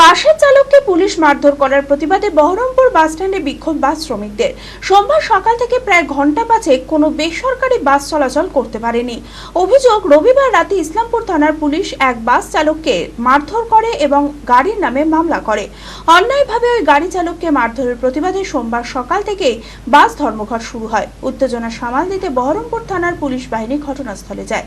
বাসের চালককে পুলিশ মারধর করার প্রতিবাদে বহরমপুর বাসস্ট্যান্ডে বিক্ষোভ বাস শ্রমিকদের। সোমবার সকাল থেকে প্রায় ঘণ্টা পাঁচেক কোনো বেসরকারি বাস চলাচল করতে পারেনি। অভিযোগ, রবিবার রাতে ইসলামপুর থানার পুলিশ এক বাস চালককে মারধর করে এবং গাড়ির নামে মামলা করে। অন্যায়ভাবে ওই গাড়ি চালককে মারধরের প্রতিবাদে সোমবার সকাল থেকেই বাস ধর্মঘট শুরু হয়। উত্তেজনা সামাল দিতে বহরমপুর থানার পুলিশ বাহিনী ঘটনাস্থলে যায়।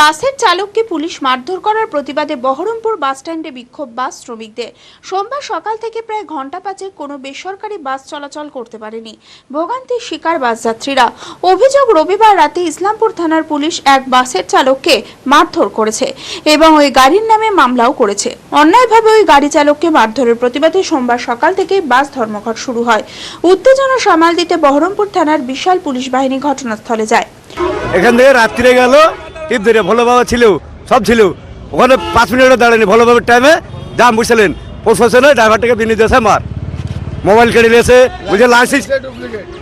বাসের চালককে পুলিশ মারধর করার প্রতিবাদে বহরমপুর বাসস্ট্যান্ডে বিক্ষোভ বাস শ্রমিকদের। সোমবার সকাল থেকে প্রায় ঘণ্টা পাঁচে কোনো বেসরকারি বাস চলাচল করতে পারেনি ভোগান্তির শিকার বাস যাত্রীরা। অভিযোগ রবিবার রাতে ইসলামপুর থানার পুলিশ এক বাসের চালককে মারধর করেছে এবং ওই গাড়ির নামে মামলাও করেছে। অন্যায়ভাবে ওই গাড়ি চালককে মারধরের প্রতিবাদে সোমবার সকাল থেকেই বাস ধর্মঘট শুরু হয়। উত্তেজনা সামাল দিতে বহরমপুর থানার বিশাল পুলিশ বাহিনী ঘটনাস্থলে যায়। এখান থেকে রাত্রিরে গেল টিপ ধরে ভোলো বাবা ছিল, সব ছিল। ওখানে পাঁচ মিনিটও দাঁড়ানি ভোলো বাবার টাইমে জাম বুঝছিলেন প্রশাসনে ড্রাইভারটাকে বিনি দিয়েছে মার। মোবাইল কেড়ে নিয়েছে বলছে লাইসেন্স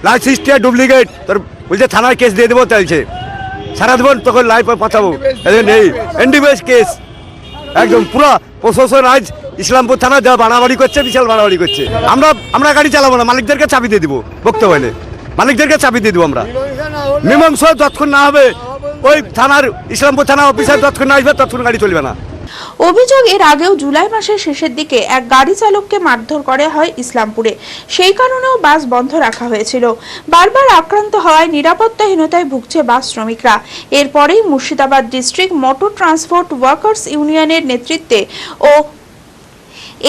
লাইসেন্সটা ডুপ্লিকেট তোর বলছে, থানায় কেস দিয়ে দেবো, চাইছে। সারা দেবো তখন লাইভ পাঠাবো নেই। এনডিবিএস কেস একদম পুরো প্রশাসন আজ ইসলামপুর থানা যা বাড়াবাড়ি করছে, বিশাল বাড়াবাড়ি করছে। আমরা আমরা গাড়ি চালাবো না, মালিকদেরকে চাবি দিয়ে দিব, বক্তব্যে মালিকদেরকে চাবি দিয়ে দিব আমরা। মীমাংস যতক্ষণ না হবে, ওই থানার ইসলামপুর থানা অফিসার যতক্ষণ না আসবে, ততক্ষণ গাড়ি চলবে না। অভিযোগ এর আগেও জুলাই মাসের শেষের দিকে এক গাড়ি চালককে মারধর করা হয় ইসলামপুরে। সেই কারণেও বাস বন্ধ রাখা হয়েছিল। বারবার আক্রান্ত হওয়ায় নিরাপত্তাহীনতায় ভুগছে বাস শ্রমিকরা। এরপরেই Murshidabad district motor transport workers ইউনিয়নের নেতৃত্বে ও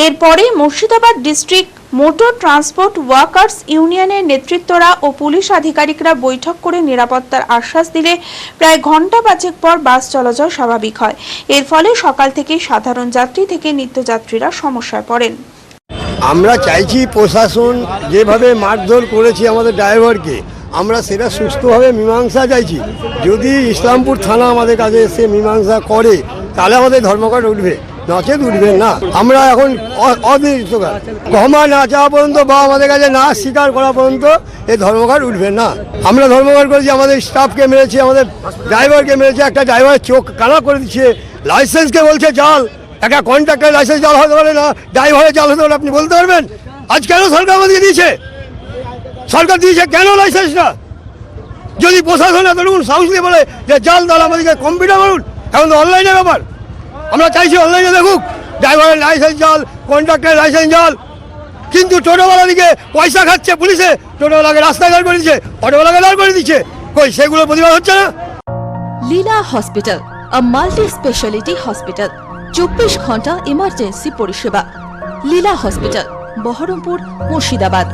এরপরে Murshidabad district motor transport workers ইউনিয়নের নেতৃত্বরা ও পুলিশ আধিকারিকরা বৈঠক করে নিরাপত্তার আশ্বাস দিলে প্রায় ঘণ্টা পাঁচেক পর বাস চলাচল স্বাভাবিক হয়। এর ফলে সকাল থেকেই সাধারণ যাত্রী থেকে নিত্যযাত্রীরা সমস্যায় পড়েন। আমরা চাইছি প্রশাসন যেভাবে মারধর করেছে আমাদের ড্রাইভারকে, আমরা সেটা সুস্থভাবে মীমাংসা চাইছি। যদি ইসলামপুর থানা আমাদের কাছে এসে মীমাংসা করে, তাহলে আমাদের ধর্মঘট উঠবে। নচেত উঠবে না। আমরা এখন অ- অনির্দিষ্টকাল ক্ষমা না চাওয়া পর্যন্ত বা আমাদের কাছে না স্বীকার করা পর্যন্ত এই ধর্মঘট উঠবে না। আমরা ধর্মঘট করেছি, আমাদের স্টাফকে মেরেছি, আমাদের ড্রাইভারকে মেরেছে, একটা ড্রাইভার চোখ কানা করে দিচ্ছে, লাইসেন্সকে বলছে, জাল, একটা কন্ট্রাক্টর লাইসেন্স জাল হতে পারে না, ড্রাইভারের জাল হতে পারে আপনি বলতে পারবেন? আজ কেন সরকার আমাদেরকে দিয়েছে? সরকার দিয়েছে কেন লাইসেন্সটা যদি প্রশাসন এতটুকু সাহস দিয়ে বলে যে, জাল তাহলে আমাদেরকে কম্পিউটার বলুন এখন তো অনলাইনে ব্যাপার। আমরা চাইছি অনলাইনে দেখুক ড্রাইভারের লাইসেন্স জল কন্ট্রাক্টরের লাইসেন্স জল কিন্তু টোটোওয়ালা দিকে পয়সা খাচ্ছে পুলিশে, টোটোওয়ালাকে রাস্তায় দাঁড় করে দিচ্ছে, অটোওয়ালাকে দাঁড় করে দিচ্ছে। কই সেগুলো প্রতিবাদ হচ্ছে না? Leela hospital multi speciality hospital চব্বিশ ঘণ্টা ইমার্জেন্সি পরিষেবা। লীলা হসপিটাল, বহরমপুর, মুর্শিদাবাদ।